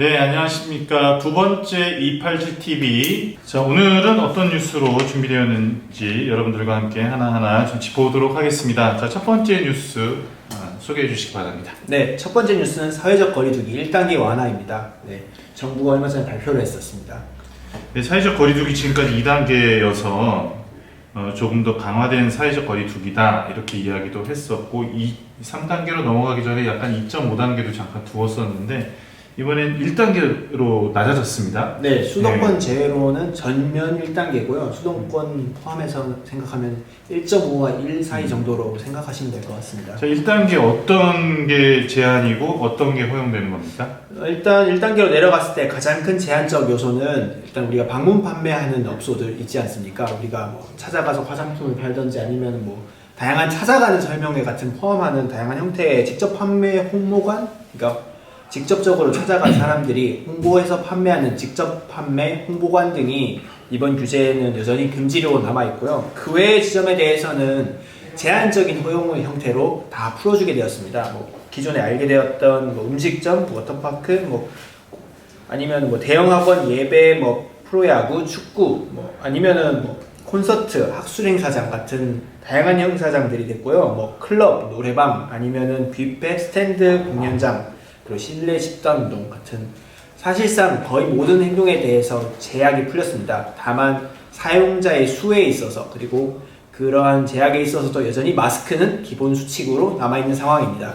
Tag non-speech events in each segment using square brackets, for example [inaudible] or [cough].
네, 안녕하십니까. 두 번째 287TV. 자, 오늘은 어떤 뉴스로 준비되었는지 여러분들과 함께 하나하나 좀 짚어보도록 하겠습니다. 자, 첫 번째 뉴스 아, 소개해 주시기 바랍니다. 네, 첫 번째 뉴스는 사회적 거리두기 1단계 완화입니다. 네, 정부가 얼마 전에 발표를 했었습니다. 네, 사회적 거리두기 지금까지 2단계여서 어, 조금 더 강화된 사회적 거리두기다 이렇게 이야기도 했었고 이 3단계로 넘어가기 전에 약간 2.5단계도 잠깐 두었었는데 이번엔 1단계로 낮아졌습니다. 네, 수도권 제외로는 전면 1단계고요. 수도권 포함해서 생각하면 1.5와 1 사이 정도로 생각하시면 될 것 같습니다. 자, 1단계 어떤 게 제한이고 어떤 게 허용되는 겁니까? 어, 일단 1단계로 내려갔을 때 가장 큰 제한적 요소는 일단 우리가 방문 판매하는 업소들 있지 않습니까? 우리가 뭐 찾아가서 화장품을 팔든지 아니면 뭐 다양한 찾아가는 설명회 같은 포함하는 다양한 형태의 직접 판매 홍보관, 그러니까 직접적으로 찾아간 사람들이 홍보해서 판매하는 직접 판매 홍보관 등이 이번 규제에는 여전히 금지로 남아 있고요. 그 외의 지점에 대해서는 제한적인 허용 형태로 다 풀어주게 되었습니다. 뭐 기존에 알게 되었던 뭐 음식점, 워터파크, 뭐 아니면 뭐 대형 학원 예배, 뭐 프로야구, 축구, 뭐 아니면은 뭐 콘서트, 학술 행사장 같은 다양한 행사장들이 됐고요. 뭐 클럽, 노래방, 아니면은 뷔페, 스탠드 공연장, 그리고 실내 집단 운동 같은 사실상 거의 모든 행동에 대해서 제약이 풀렸습니다. 다만 사용자의 수에 있어서 그리고 그러한 제약에 있어서도 여전히 마스크는 기본 수칙으로 남아 있는 상황입니다.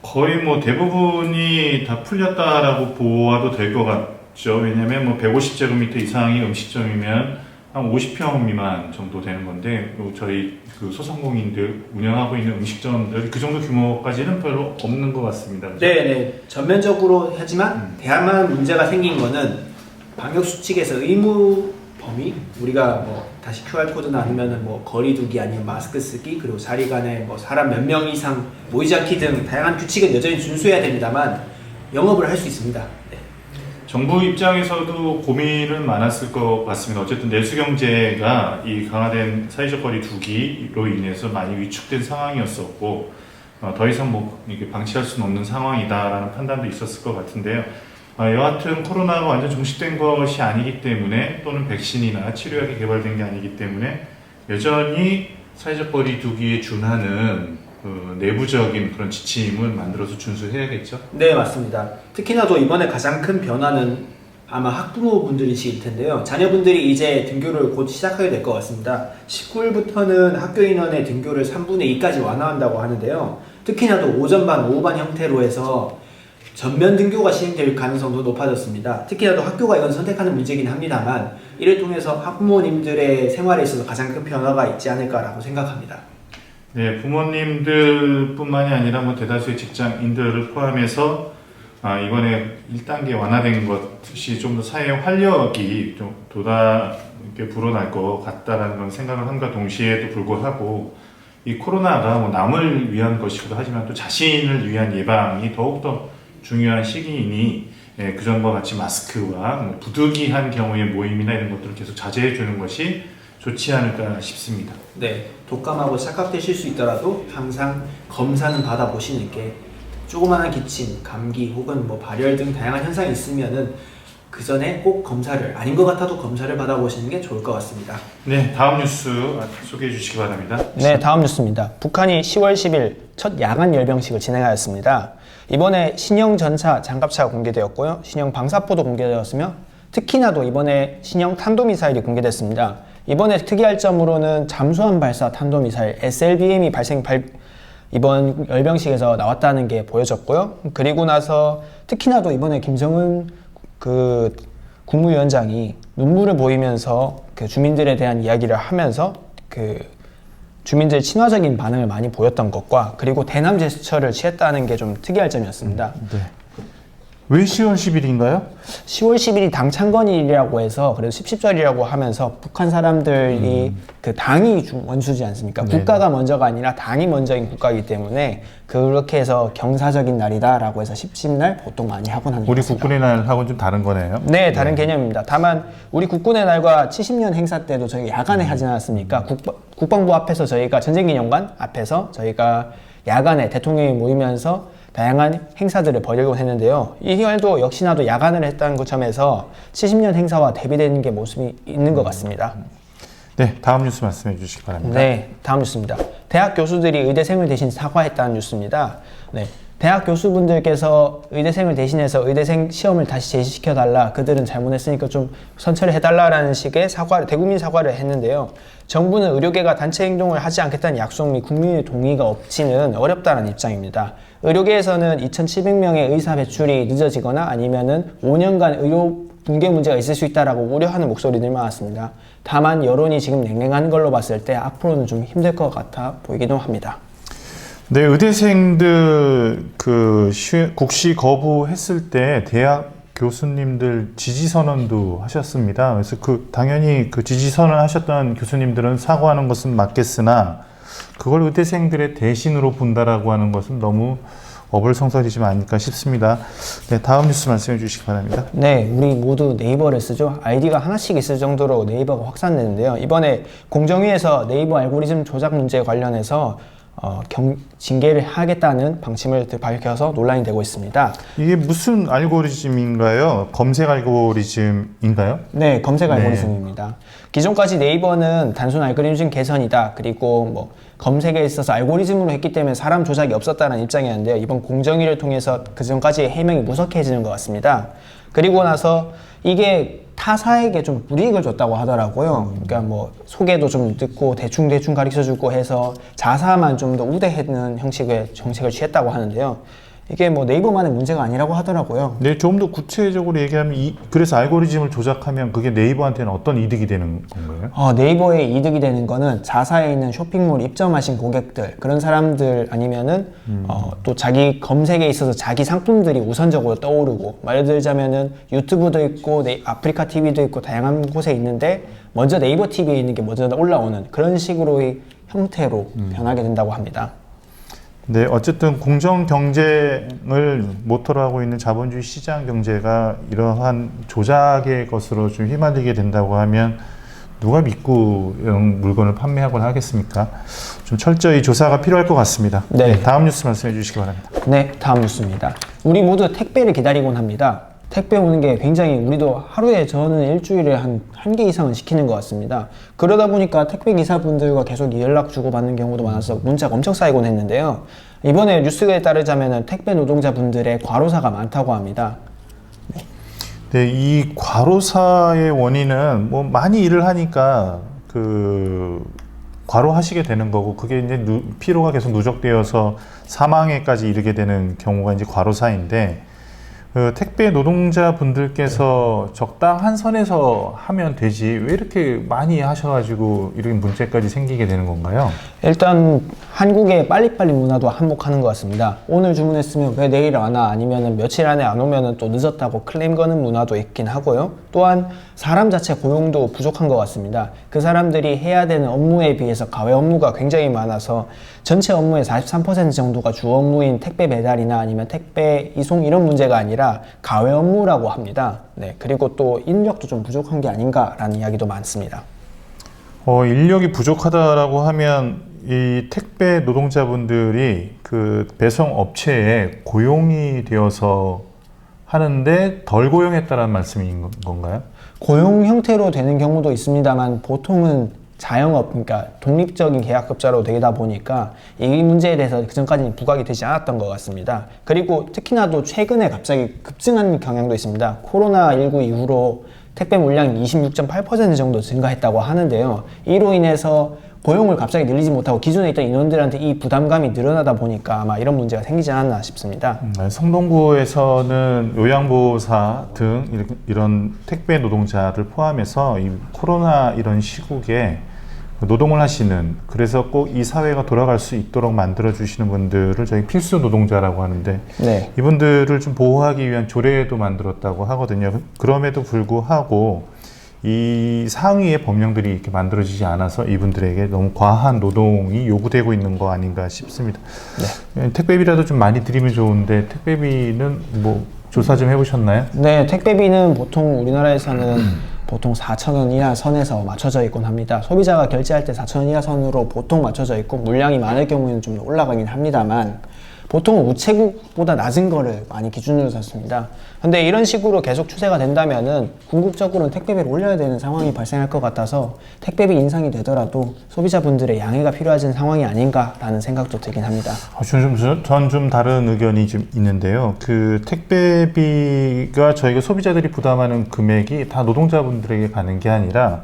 거의 뭐 대부분이 다 풀렸다라고 보아도 될 것 같죠. 왜냐면 뭐 150제곱미터 이상이 음식점이면 한 50평 미만 정도 되는 건데 요 저희 그 소상공인들 운영하고 있는 음식점들 그 정도 규모까지는 별로 없는 것 같습니다. 그죠? 네, 네. 전면적으로 하지만 대야만 문제가 생긴 거는 방역 수칙에서 의무 범위 우리가 뭐 다시 QR 코드나 아니면은 뭐 거리두기 아니면 마스크 쓰기 그리고 자리 간에 뭐 사람 몇 명 이상 모이지 않기 등 다양한 규칙은 여전히 준수해야 됩니다만 영업을 할 수 있습니다. 네. 정부 입장에서도 고민은 많았을 것 같습니다. 어쨌든 내수 경제가 이 강화된 사회적 거리 두기로 인해서 많이 위축된 상황이었었고 어, 더 이상 뭐 이게 방치할 수는 없는 상황이다라는 판단도 있었을 것 같은데요. 어, 여하튼 코로나가 완전 종식된 것이 아니기 때문에 또는 백신이나 치료약이 개발된 게 아니기 때문에 여전히 사회적 거리 두기에 준하는 그 내부적인 그런 지침을 만들어서 준수해야겠죠. 네, 맞습니다. 특히나도 이번에 가장 큰 변화는 아마 학부모분들이실 텐데요. 자녀분들이 이제 등교를 곧 시작하게 될 것 같습니다. 19일부터는 학교 인원의 등교를 3분의 2까지 완화한다고 하는데요. 특히나도 오전반, 오후반 형태로 해서 전면 등교가 시행될 가능성도 높아졌습니다. 특히나도 학교가 이건 선택하는 문제긴 합니다만 이를 통해서 학부모님들의 생활에 있어서 가장 큰 변화가 있지 않을까라고 생각합니다. 네, 부모님들뿐만이 아니라 뭐 대다수의 직장인들을 포함해서 아, 이번에 1단계 완화된 것이 좀 더 사회 활력이 좀 이렇게 불어날 것 같다라는 그런 생각을 함과 동시에도 불구하고 이 코로나가 뭐 남을 위한 것이기도 하지만 또 자신을 위한 예방이 더욱더 중요한 시기이니 예, 그전과 같이 마스크와 뭐 부득이한 경우의 모임이나 이런 것들을 계속 자제해 주는 것이 좋지 않을까 싶습니다. 네, 독감하고 착각되실 수 있더라도 항상 검사는 받아보시는 게 조그마한 기침, 감기 혹은 뭐 발열 등 다양한 현상이 있으면은 그 전에 꼭 검사를 아닌 것 같아도 검사를 받아보시는 게 좋을 것 같습니다. 네, 다음 뉴스 소개해 주시기 바랍니다. 네, 다음 뉴스입니다. 북한이 10월 10일 첫 야간 열병식을 진행하였습니다. 이번에 신형 전차 장갑차가 공개되었고요. 신형 방사포도 공개되었으며 특히나도 이번에 신형 탄도미사일이 공개됐습니다. 이번에 특이할 점으로는 잠수함 발사 탄도미사일 SLBM이 발생 발, 이번 열병식에서 나왔다는 게 보여졌고요. 그리고 나서 특히나도 이번에 김정은 그 국무위원장이 눈물을 보이면서 그 주민들에 대한 이야기를 하면서 그 주민들 친화적인 반응을 많이 보였던 것과 그리고 대남 제스처를 취했다는 게 좀 특이할 점이었습니다. 왜 10월 10일인가요? 10월 10일이 당 창건일이라고 해서 그래도 10.10절이라고 하면서 북한 사람들이 그 당이 주- 원수지 않습니까? 국가가 먼저가 아니라 당이 먼저인 국가이기 때문에 그렇게 해서 경사적인 날이다라고 해서 10.10날 보통 많이 하곤 하는 우리. 국군의 날하고는 좀 다른 거네요. 네, 다른 개념입니다. 다만 우리 국군의 날과 70년 행사 때도 저희 야간에 하지 않았습니까? 국방, 국방부 앞에서 저희가 전쟁기념관 앞에서 저희가 야간에 대통령이 모이면서 다양한 행사들을 벌이곤 했는데요. 이 활도 역시나도 야간을 했다는 그 점에서 70년 행사와 대비되는 게 모습이 있는 것 같습니다. 네, 다음 뉴스 말씀해 주시기 바랍니다. 네, 다음 뉴스입니다. 대학 교수들이 의대생을 대신 사과했다는 뉴스입니다. 네, 대학 교수분들께서 의대생을 대신해서 의대생 시험을 다시 제시시켜 달라. 그들은 잘못했으니까 좀 선처를 해달라라는 식의 사과를 대국민 사과를 했는데요. 정부는 의료계가 단체 행동을 하지 않겠다는 약속 및 국민의 동의가 없지는 어렵다는 입장입니다. 의료계에서는 2,700명의 의사 배출이 늦어지거나 아니면은 5년간 의료 붕괴 문제가 있을 수 있다라고 우려하는 목소리들 많았습니다. 다만 여론이 지금 냉랭한 걸로 봤을 때 앞으로는 좀 힘들 것 같아 보이기도 합니다. 네, 의대생들 그 시- 국시 거부했을 때 대학 교수님들 지지 선언도 하셨습니다. 그래서 그 당연히 그 지지 선언 하셨던 교수님들은 사과하는 것은 맞겠으나 그걸 의대생들의 대신으로 본다라고 하는 것은 너무 어불성설이지 않을까 싶습니다. 네, 다음 뉴스 말씀해 주시기 바랍니다. 네, 우리 모두 네이버를 쓰죠. 아이디가 하나씩 있을 정도로 네이버가 확산되는데요. 이번에 공정위에서 네이버 알고리즘 조작 문제에 관련해서 어, 경, 징계를 하겠다는 방침을 밝혀서 논란이 되고 있습니다. 이게 무슨 알고리즘인가요? 검색 알고리즘인가요? 네, 검색 네. 알고리즘입니다. 기존까지 네이버는 단순 알고리즘 개선이다. 그리고 뭐 검색에 있어서 알고리즘으로 했기 때문에 사람 조작이 없었다는 입장이었는데요. 이번 공정위를 통해서 그 전까지의 해명이 무석해지는 것 같습니다. 그리고 나서 이게 타사에게 좀 불이익을 줬다고 하더라고요. 그러니까 뭐 소개도 좀 듣고 대충 대충 가르쳐 주고 해서 자사만 좀 더 우대하는 형식의 정책을 취했다고 하는데요. 이게 뭐 네이버만의 문제가 아니라고 하더라고요. 네, 좀 더 구체적으로 얘기하면 이, 그래서 알고리즘을 조작하면 그게 네이버한테는 어떤 이득이 되는 건가요? 어, 네이버에 이득이 되는 거는 자사에 있는 쇼핑몰 입점하신 고객들 그런 사람들 아니면은 어, 또 자기 검색에 있어서 자기 상품들이 우선적으로 떠오르고 말 들자면은 유튜브도 있고 네, 아프리카 TV도 있고 다양한 곳에 있는데 먼저 네이버 TV에 있는 게 먼저 올라오는 그런 식으로의 형태로 변하게 된다고 합니다. 네, 어쨌든 공정 경쟁을 모토로 하고 있는 자본주의 시장 경제가 이러한 조작의 것으로 좀 휘말리게 된다고 하면 누가 믿고 이런 물건을 판매하거나 하겠습니까? 좀 철저히 조사가 필요할 것 같습니다. 네. 다음 뉴스 말씀해 주시기 바랍니다. 네, 다음 뉴스입니다. 우리 모두 택배를 기다리곤 합니다. 택배 오는 게 굉장히 우리도 하루에 저는 일주일에 한 한 개 이상은 시키는 것 같습니다. 그러다 보니까 택배 기사분들과 계속 연락 주고 받는 경우도 많아서 문자가 엄청 쌓이곤 했는데요. 이번에 뉴스에 따르자면 택배 노동자분들의 과로사가 많다고 합니다. 네, 이 과로사의 원인은 뭐 많이 일을 하니까 그 과로하시게 되는 거고 그게 이제 누, 피로가 계속 누적되어서 사망에까지 이르게 되는 경우가 이제 과로사인데 그 택배 노동자 분들께서 적당한 선에서 하면 되지 왜 이렇게 많이 하셔가지고 이런 문제까지 생기게 되는 건가요? 일단 한국의 빨리빨리 문화도 한몫하는 것 같습니다. 오늘 주문했으면 왜 내일 안 와? 아니면 며칠 안에 안 오면 또 늦었다고 클레임 거는 문화도 있긴 하고요. 또한 사람 자체 고용도 부족한 것 같습니다. 그 사람들이 해야 되는 업무에 비해서 가외 업무가 굉장히 많아서 전체 업무의 43% 정도가 주 업무인 택배 배달이나 아니면 택배 이송 이런 문제가 아니라 가외 업무라고 합니다. 네, 그리고 또 인력도 좀 부족한 게 아닌가라는 이야기도 많습니다. 어, 인력이 부족하다라고 하면 이 택배 노동자분들이 그 배송 업체에 고용이 되어서 하는데 덜 고용했다라는 말씀인 건- 건가요? 고용 형태로 되는 경우도 있습니다만 보통은 자영업, 그러니까 독립적인 계약업자로 되다 보니까 이 문제에 대해서 그전까지는 부각이 되지 않았던 것 같습니다. 그리고 특히나도 최근에 갑자기 급증한 경향도 있습니다. 코로나19 이후로 택배 물량이 26.8% 정도 증가했다고 하는데요. 이로 인해서 고용을 갑자기 늘리지 못하고 기존에 있던 인원들한테 이 부담감이 늘어나다 보니까 아마 이런 문제가 생기지 않았나 싶습니다. 음, 성동구에서는 요양보호사 등 이런- 이런 택배 노동자를 포함해서 이 코로나 이런 시국에 노동을 하시는 그래서 꼭 이 사회가 돌아갈 수 있도록 만들어 주시는 분들을 저희 필수 노동자라고 하는데 네. 이분들을 좀 보호하기 위한 조례도 만들었다고 하거든요. 그럼에도 불구하고 이 상위의 법령들이 이렇게 만들어지지 않아서 이분들에게 너무 과한 노동이 요구되고 있는 거 아닌가 싶습니다. 예, 택배비라도 좀 많이 드리면 좋은데 택배비는 뭐 조사 좀 해보셨나요? 네, 택배비는 보통 우리나라에서는 [clears throat] 보통 4,000원 이하 선에서 맞춰져 있곤 합니다. 소비자가 결제할 때 4,000원 이하 선으로 보통 맞춰져 있고 물량이 많을 경우에는 좀 올라가긴 합니다만 보통 우체국보다 낮은 거를 많이 기준으로 삼습니다. 근데 이런 식으로 계속 추세가 된다면은 궁극적으로는 택배비를 올려야 되는 상황이 발생할 것 같아서 택배비 인상이 되더라도 소비자분들의 양해가 필요하진 상황이 아닌가라는 생각도 들긴 합니다. 어, 전좀 다른 의견이 좀 있는데요. 그 택배비가 저희가 소비자들이 부담하는 금액이 다 노동자분들에게 가는 게 아니라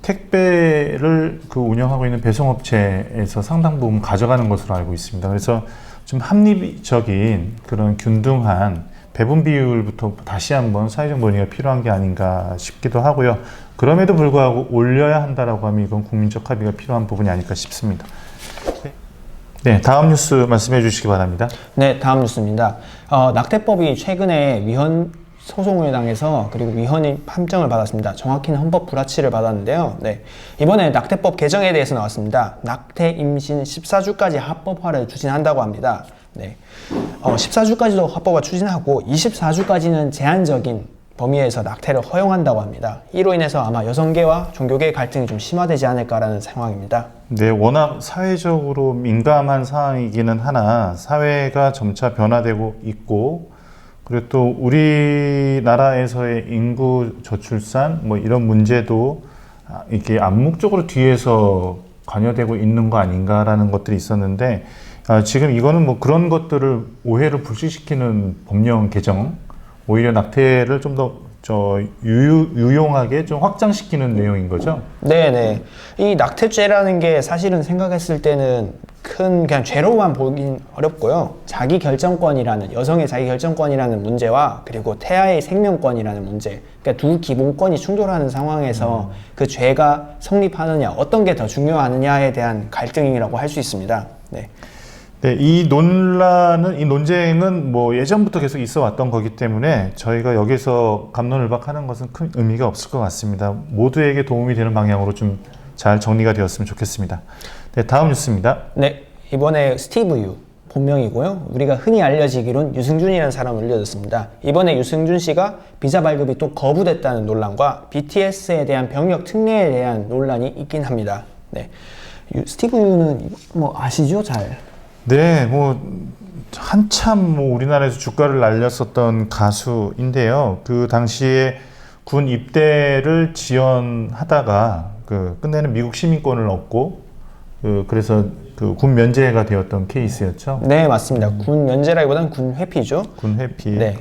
택배를 그 운영하고 있는 배송업체에서 상당 부분 가져가는 것으로 알고 있습니다. 그래서 좀 합리적인 그런 균등한 배분 비율부터 다시 한번 사회적 논의가 필요한 게 아닌가 싶기도 하고요. 그럼에도 불구하고 올려야 한다라고 하면 이건 국민적 합의가 필요한 부분이 아닐까 싶습니다. 네, 다음 뉴스 말씀해 주시기 바랍니다. 네, 다음 뉴스입니다. 어, 낙태법이 최근에 위헌 소송을 당해서 그리고 위헌이 판정을 받았습니다. 정확히는 헌법 불합치를 받았는데요. 네, 이번에 낙태법 개정에 대해서 나왔습니다. 낙태 임신 14주까지 합법화를 추진한다고 합니다. 네, 어, 14주까지도 합법화 추진하고 24주까지는 제한적인 범위에서 낙태를 허용한다고 합니다. 이로 인해서 아마 여성계와 종교계 갈등이 좀 심화되지 않을까라는 상황입니다. 네, 워낙 사회적으로 민감한 상황이기는 하나 사회가 점차 변화되고 있고 그리고 또 우리나라에서의 인구 저출산 뭐 이런 문제도 아, 이렇게 암묵적으로 뒤에서 관여되고 있는 거 아닌가라는 것들이 있었는데 아, 지금 이거는 뭐 그런 것들을 오해를 불식시키는 법령 개정 오히려 낙태를 좀 더 저 유용하게 좀 확장시키는 내용인 거죠. 네네. 이 낙태죄라는 게 사실은 생각했을 때는 큰 그냥 죄로만 보긴 어렵고요. 자기 결정권이라는 여성의 자기 결정권이라는 문제와 그리고 태아의 생명권이라는 문제. 그러니까 두 기본권이 충돌하는 상황에서 그 죄가 성립하느냐, 어떤 게 더 중요하느냐에 대한 갈등이라고 할 수 있습니다. 네. 네, 이 논란은 이 논쟁은 뭐 예전부터 계속 있어 왔던 거기 때문에 저희가 여기서 감론을박하는 것은 큰 의미가 없을 것 같습니다. 모두에게 도움이 되는 방향으로 좀 잘 정리가 되었으면 좋겠습니다. 네, 다음 뉴스입니다. 네. 이번에 스티브 유 본명이고요. 우리가 흔히 알려지기론 유승준이라는 사람을 올려졌습니다. 이번에 유승준 씨가 비자 발급이 또 거부됐다는 논란과 BTS에 대한 병역 특례에 대한 논란이 있긴 합니다. 네. 유- 스티브 유는 뭐 아시죠? 잘. 네, 뭐 한참 뭐 우리나라에서 주가를 날렸었던 가수인데요. 그 당시에 군 입대를 지원하다가 그 끝내는 미국 시민권을 얻고 그 그래서 그 군 면제가 되었던 케이스였죠. 네, 맞습니다. 군 면제라기보다는 군 회피죠. 군 회피. 네.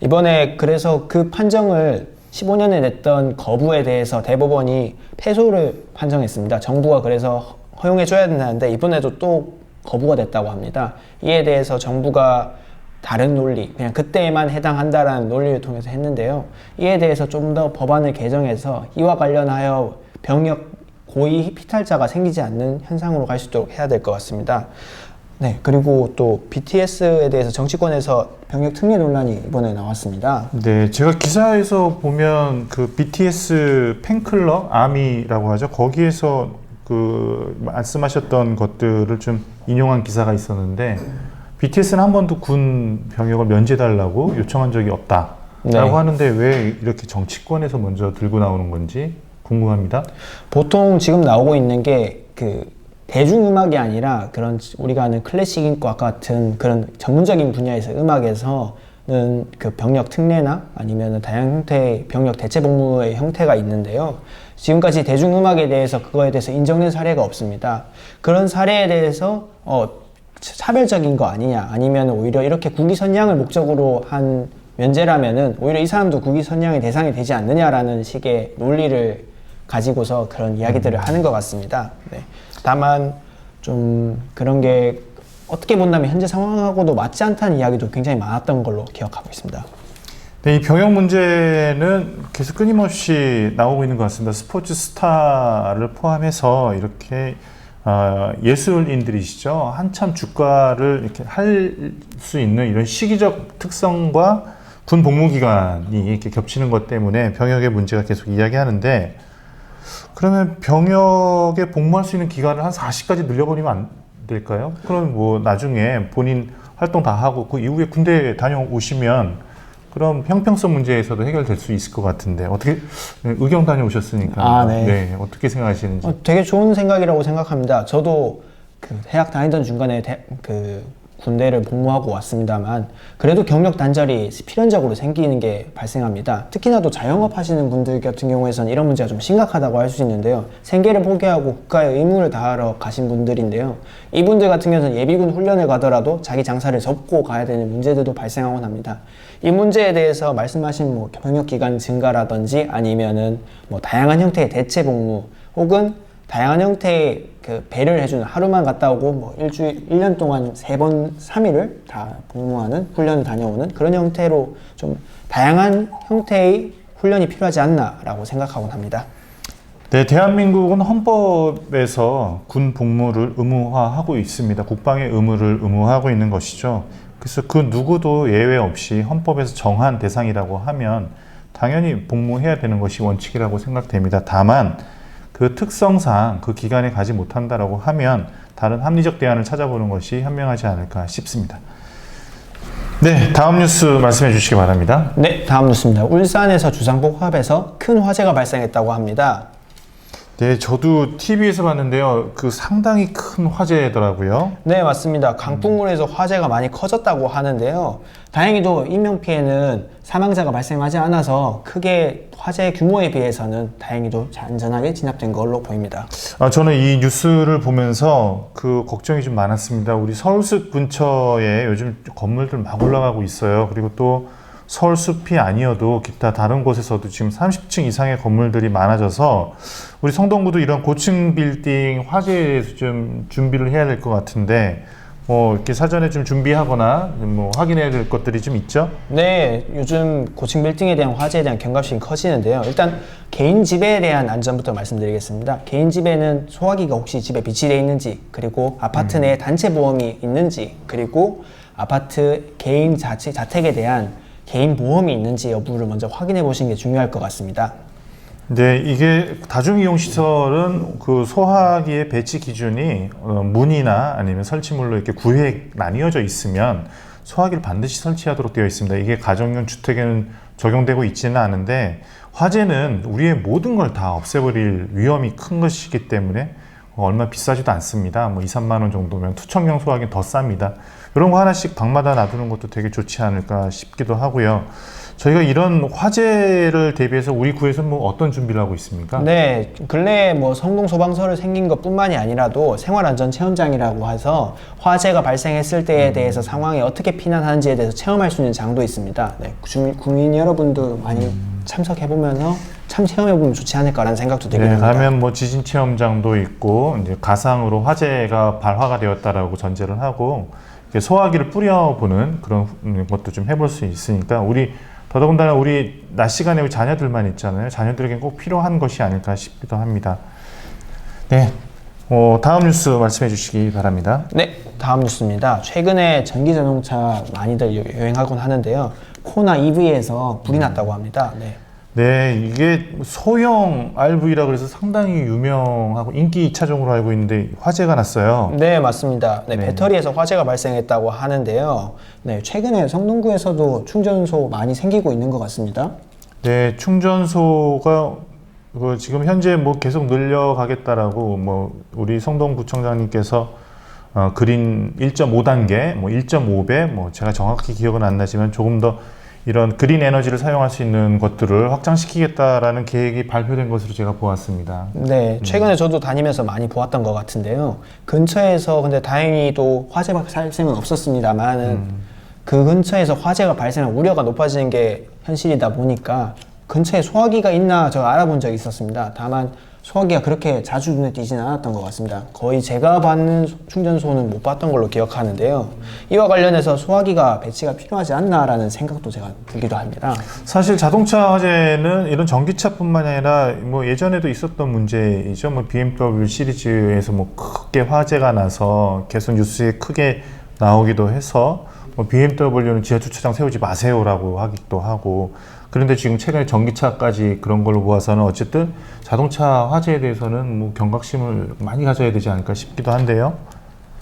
이번에 그래서 그 판정을 15년에 냈던 거부에 대해서 대법원이 패소를 판정했습니다. 정부가 그래서 허용해 줘야 된다는데 이번에도 또 거부가 됐다고 합니다. 이에 대해서 정부가 다른 논리, 그냥 그때에만 해당한다라는 논리를 통해서 했는데요. 이에 대해서 좀 더 법안을 개정해서 이와 관련하여 병역 고의 피탈자가 생기지 않는 현상으로 갈 수 있도록 해야 될 것 같습니다. 네, 그리고 또 BTS에 대해서 정치권에서 병역 특례 논란이 이번에 나왔습니다. 네, 제가 기사에서 보면 그 BTS 팬클럽 아미라고 하죠. 거기에서 그 말씀하셨던 것들을 좀 인용한 기사가 있었는데 BTS는 한 번도 군 병역을 면제달라고 요청한 적이 없다 라고 네. 하는데 왜 이렇게 정치권에서 먼저 들고 나오는 건지 궁금합니다. 보통 지금 나오고 있는 게 그 대중음악이 아니라 그런 우리가 아는 클래식인과 같은 그런 전문적인 분야에서 음악에서는 그 병역 특례나 아니면 다양한 형태의 병역 대체 복무의 형태가 있는데요. 지금까지 대중음악에 대해서 그거에 대해서 인정된 사례가 없습니다. 그런 사례에 대해서 어, 차별적인 거 아니냐 아니면 오히려 이렇게 국위 선양을 목적으로 한 면제라면은 오히려 이 사람도 국위 선양의 대상이 되지 않느냐라는 식의 논리를 가지고서 그런 이야기들을 하는 것 같습니다. 네. 다만 좀 그런 게 어떻게 본다면 현재 상황하고도 맞지 않다는 이야기도 굉장히 많았던 걸로 기억하고 있습니다. 네, 이 병역 문제는 계속 끊임없이 나오고 있는 것 같습니다. 스포츠 스타를 포함해서 이렇게 어, 예술인들이시죠. 한참 주가를 이렇게 할 수 있는 이런 시기적 특성과 군 복무 기간이 이렇게 겹치는 것 때문에 병역의 문제가 계속 이야기하는데 그러면 병역에 복무할 수 있는 기간을 한 40까지 늘려버리면 안 될까요? 그럼 뭐 나중에 본인 활동 다 하고 그 이후에 군대 다녀오시면 그럼 형평성 문제에서도 해결될 수 있을 것 같은데 어떻게 의경 다녀오셨으니까 아, 네. 어떻게 생각하시는지 어, 되게 좋은 생각이라고 생각합니다. 저도 그 대학 다니던 중간에 대- 그 군대를 복무하고 왔습니다만 그래도 경력 단절이 필연적으로 생기는 게 발생합니다. 특히나 또 자영업 하시는 분들 같은 경우에선 이런 문제가 좀 심각하다고 할 수 있는데요. 생계를 포기하고 국가의 의무를 다하러 가신 분들인데요. 이분들 같은 경우는 예비군 훈련을 가더라도 자기 장사를 접고 가야 되는 문제들도 발생하곤 합니다. 이 문제에 대해서 말씀하신 뭐 병역 기간 증가라든지 아니면은 뭐 다양한 형태의 대체 복무 혹은 다양한 형태의 그 배를 해주는 하루만 갔다 오고 뭐 일주일, 1년 동안 세 번, 3일을 다 복무하는 훈련을 다녀오는 그런 형태로 좀 다양한 형태의 훈련이 필요하지 않나라고 생각하곤 합니다. 네, 대한민국은 헌법에서 군 복무를 의무화하고 있습니다. 국방의 의무를 의무화하고 있는 것이죠. 그래서 그 누구도 예외 없이 헌법에서 정한 대상이라고 하면 당연히 복무해야 되는 것이 원칙이라고 생각됩니다. 다만 그 특성상 그 기간에 가지 못한다라고 하면 다른 합리적 대안을 찾아보는 것이 현명하지 않을까 싶습니다. 네, 다음 뉴스 말씀해 주시기 바랍니다. 네, 다음 뉴스입니다. 울산에서 주상복합에서 큰 화재가 발생했다고 합니다. 네, 저도 TV에서 봤는데요. 그 상당히 큰 화재더라고요. 네, 맞습니다. 강풍물에서 화재가 많이 커졌다고 하는데요. 다행히도 인명피해는 사망자가 발생하지 않아서 크게 화재 규모에 비해서는 다행히도 안전하게 진압된 걸로 보입니다. 아, 저는 이 뉴스를 보면서 그 걱정이 좀 많았습니다. 우리 서울숲 근처에 요즘 건물들 막 올라가고 있어요. 그리고 또 서울 숲이 아니어도 기타 다른 곳에서도 지금 30층 이상의 건물들이 많아져서 우리 성동구도 이런 고층 빌딩 화재에 대해서 좀 준비를 해야 될 것 같은데 뭐 이렇게 사전에 좀 준비하거나 뭐 확인해야 될 것들이 좀 있죠. 네, 요즘 고층 빌딩에 대한 화재에 대한 경각심이 커지는데요. 일단 개인 집에 대한 안전부터 말씀드리겠습니다. 개인 집에는 소화기가 혹시 집에 비치되어 있는지, 그리고 아파트 내에 단체 보험이 있는지, 그리고 아파트 개인 자체 자택에 대한 개인 보험이 있는지 여부를 먼저 확인해 보시는 게 중요할 것 같습니다. 네, 이게 다중이용 시설은 그 소화기의 배치 기준이 어, 문이나 아니면 설치물로 이렇게 구획 나뉘어져 있으면 소화기를 반드시 설치하도록 되어 있습니다. 이게 가정용 주택에는 적용되고 있지는 않은데 화재는 우리의 모든 걸 다 없애버릴 위험이 큰 것이기 때문에 얼마 비싸지도 않습니다. 뭐 2, 3만 원 정도면 투척용 소화기는 더 쌉니다. 이런 거 하나씩 방마다 놔두는 것도 되게 좋지 않을까 싶기도 하고요. 저희가 이런 화재를 대비해서 우리 구에서 뭐 어떤 준비를 하고 있습니까? 네, 근래에 뭐 성동 소방서를 생긴 것뿐만이 아니라도 생활안전 체험장이라고 해서 화재가 발생했을 때에 대해서 상황에 어떻게 피난하는지에 대해서 체험할 수 있는 장도 있습니다. 네, 주민, 국민 여러분도 많이 참석해 보면서 참 체험해 보면 좋지 않을까라는 생각도 들게 네, 됩니다. 가면 뭐 지진 체험장도 있고 이제 가상으로 화재가 발화가 되었다라고 전제를 하고 소화기를 뿌려보는 그런 음, 것도 좀 해볼 수 있으니까 우리 더더군다나 우리 낮 시간에 우리 자녀들만 있잖아요. 자녀들에게 꼭 필요한 것이 아닐까 싶기도 합니다. 네, 어, 다음 뉴스 말씀해 주시기 바랍니다. 네, 다음 뉴스입니다. 최근에 전기 자동차 많이들 유- 유행하곤 하는데요. 코나 EV에서 불이 났다고 합니다. 네. 네, 이게 소형 RV라고 해서 상당히 유명하고 인기 차종으로 알고 있는데 화재가 났어요. 네, 맞습니다. 네, 네. 배터리에서 화재가 발생했다고 하는데요. 네, 최근에 성동구에서도 충전소 많이 생기고 있는 것 같습니다. 네, 충전소가 그 지금 현재 뭐 계속 늘려가겠다라고 뭐 우리 성동구청장님께서 어, 그린 1.5단계, 뭐 1.5배, 뭐 제가 정확히 기억은 안 나지만 조금 더 이런 그린 에너지를 사용할 수 있는 것들을 확장시키겠다라는 계획이 발표된 것으로 제가 보았습니다. 네, 최근에 저도 다니면서 많이 보았던 것 같은데요. 근처에서 근데 다행히도 화재 발생은 없었습니다만은 그 근처에서 화재가 발생할 우려가 높아지는 게 현실이다 보니까 근처에 소화기가 있나 저 알아본 적이 있었습니다. 다만 소화기가 그렇게 자주 눈에 띄지는 않았던 것 같습니다. 거의 제가 받는 충전소는 못 봤던 걸로 기억하는데요. 이와 관련해서 소화기가 배치가 필요하지 않나라는 생각도 제가 들기도 합니다. 사실 자동차 화재는 이런 전기차뿐만 아니라 뭐 예전에도 있었던 문제이죠. 뭐 BMW 시리즈에서 뭐 크게 화재가 나서 계속 뉴스에 크게 나오기도 해서 뭐 BMW는 지하 주차장 세우지 마세요라고 하기도 하고 그런데 지금 최근에 전기차까지 그런 걸로 보아서는 어쨌든 자동차 화재에 대해서는 뭐 경각심을 많이 가져야 되지 않을까 싶기도 한데요.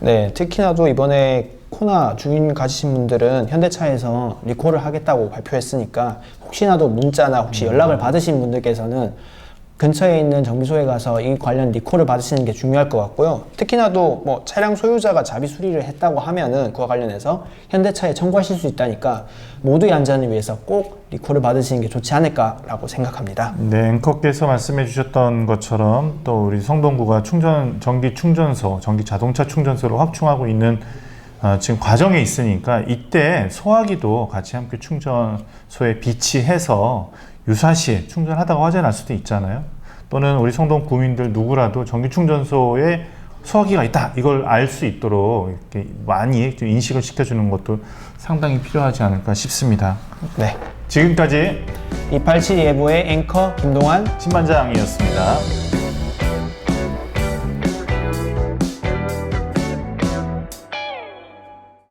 네, 특히나도 이번에 코나 주인 가지신 분들은 현대차에서 리콜을 하겠다고 발표했으니까 혹시나도 문자나 혹시 연락을 받으신 분들께서는 근처에 있는 정비소에 가서 이 관련 리콜을 받으시는 게 중요할 것 같고요. 특히나도 뭐 차량 소유자가 자비 수리를 했다고 하면은 그와 관련해서 현대차에 청구하실 수 있다니까 모두의 안전을 위해서 꼭 리콜을 받으시는 게 좋지 않을까라고 생각합니다. 네, 앵커께서 말씀해 주셨던 것처럼 또 우리 성동구가 충전 전기 충전소, 전기 자동차 충전소를 확충하고 있는 어, 지금 과정에 있으니까 이때 소화기도 같이 함께 충전소에 비치해서 유사시에 충전하다가 화재 날 수도 있잖아요. 또는 우리 성동 구민들 누구라도 전기 충전소에 소화기가 있다 이걸 알 수 있도록 이렇게 많이 좀 인식을 시켜주는 것도 상당히 필요하지 않을까 싶습니다. 네. 지금까지 287 예보의 앵커 김동환 신반장이었습니다.